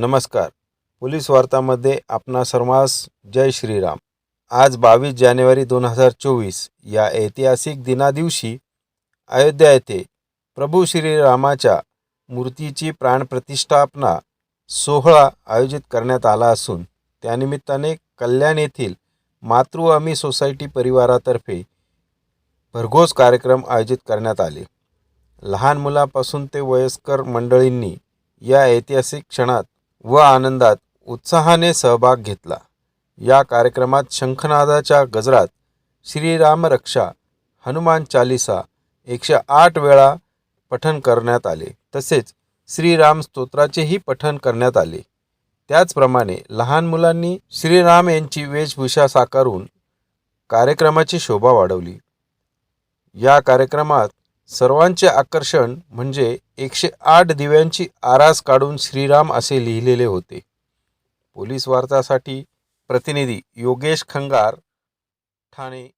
नमस्कार. पोलीस वार्तामध्ये आपणा सर्वांस जय श्रीराम. आज बावीस जानेवारी दोन हजार चोवीस या ऐतिहासिक दिनादिवशी अयोध्या येथे प्रभू श्रीरामाच्या मूर्तीची प्राणप्रतिष्ठापना सोहळा आयोजित करण्यात आला असून त्यानिमित्ताने कल्याण येथील मातृआमी सोसायटी परिवारातर्फे भरघोस कार्यक्रम आयोजित करण्यात आले. लहान मुलापासून ते वयस्कर मंडळींनी या ऐतिहासिक क्षणात व आनंदात उत्साहाने सहभाग घेतला. या कार्यक्रमात शंखनादाच्या गजरात श्रीराम रक्षा हनुमान चालिसा एकशे आठ वेळा पठन करण्यात आले. तसेच श्रीराम स्तोत्राचेही पठन करण्यात आले. त्याचप्रमाणे लहान मुलांनी श्रीराम यांची वेशभूषा साकारून कार्यक्रमाची शोभा वाढवली. या कार्यक्रमात सर्वांचे आकर्षण म्हणजे एकशे आठ दिव्यांची आरास काढून श्रीराम असे लिहिलेले होते. पोलीस वार्तासाठी प्रतिनिधी योगेश खंगार ठाणे.